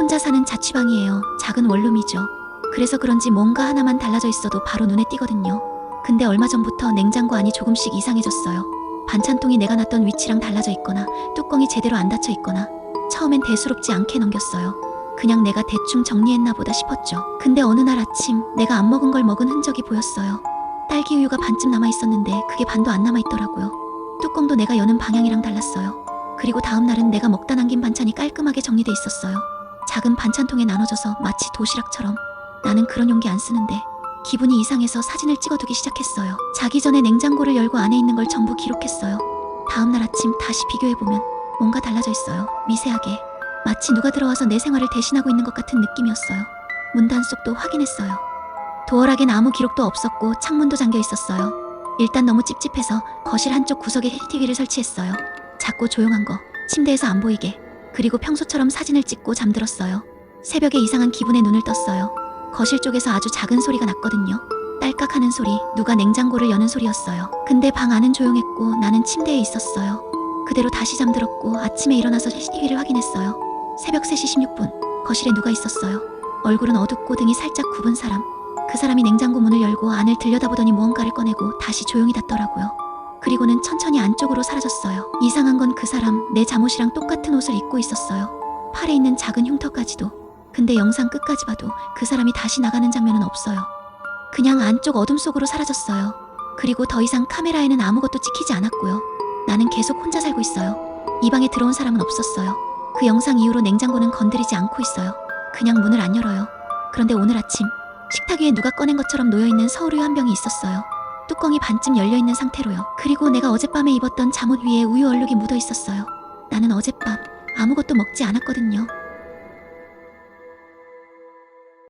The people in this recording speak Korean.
혼자 사는 자취방이에요. 작은 원룸이죠. 그래서 그런지 뭔가 하나만 달라져 있어도 바로 눈에 띄거든요. 근데 얼마 전부터 냉장고 안이 조금씩 이상해졌어요. 반찬통이 내가 놨던 위치랑 달라져 있거나 뚜껑이 제대로 안 닫혀 있거나 처음엔 대수롭지 않게 넘겼어요. 그냥 내가 대충 정리했나 보다 싶었죠. 근데 어느 날 아침 내가 안 먹은 걸 먹은 흔적이 보였어요. 딸기 우유가 반쯤 남아 있었는데 그게 반도 안 남아 있더라고요. 뚜껑도 내가 여는 방향이랑 달랐어요. 그리고 다음 날은 내가 먹다 남긴 반찬이 깔끔하게 정리돼 있었어요. 작은 반찬통에 나눠져서 마치 도시락처럼 나는 그런 용기 안 쓰는데 기분이 이상해서 사진을 찍어두기 시작했어요. 자기 전에 냉장고를 열고 안에 있는 걸 전부 기록했어요. 다음 날 아침 다시 비교해보면 뭔가 달라져 있어요. 미세하게. 마치 누가 들어와서 내 생활을 대신하고 있는 것 같은 느낌이었어요. 문 단 속도 확인했어요. 도어락엔 아무 기록도 없었고 창문도 잠겨 있었어요. 일단 너무 찝찝해서 거실 한쪽 구석에 헬TV를 설치했어요. 작고 조용한 거, 침대에서 안 보이게. 그리고 평소처럼 사진을 찍고 잠들었어요. 새벽에 이상한 기분에 눈을 떴어요. 거실 쪽에서 아주 작은 소리가 났거든요. 딸깍 하는 소리, 누가 냉장고를 여는 소리였어요. 근데 방 안은 조용했고 나는 침대에 있었어요. 그대로 다시 잠들었고 아침에 일어나서 CCTV를 확인했어요. 새벽 3시 16분, 거실에 누가 있었어요. 얼굴은 어둡고 등이 살짝 굽은 사람. 그 사람이 냉장고 문을 열고 안을 들여다보더니 무언가를 꺼내고 다시 조용히 닫더라고요. 그리고는 천천히 안쪽으로 사라졌어요. 이상한 건 그 사람 내 잠옷이랑 똑같은 옷을 입고 있었어요. 팔에 있는 작은 흉터까지도. 근데 영상 끝까지 봐도 그 사람이 다시 나가는 장면은 없어요. 그냥 안쪽 어둠 속으로 사라졌어요. 그리고 더 이상 카메라에는 아무것도 찍히지 않았고요. 나는 계속 혼자 살고 있어요. 이 방에 들어온 사람은 없었어요. 그 영상 이후로 냉장고는 건드리지 않고 있어요. 그냥 문을 안 열어요. 그런데 오늘 아침 식탁 위에 누가 꺼낸 것처럼 놓여있는 서울우유 한 병이 있었어요. 뚜껑이 반쯤 열려있는 상태로요. 그리고 내가 어젯밤에 입었던 잠옷 위에 우유 얼룩이 묻어 있었어요. 나는 어젯밤 아무것도 먹지 않았거든요.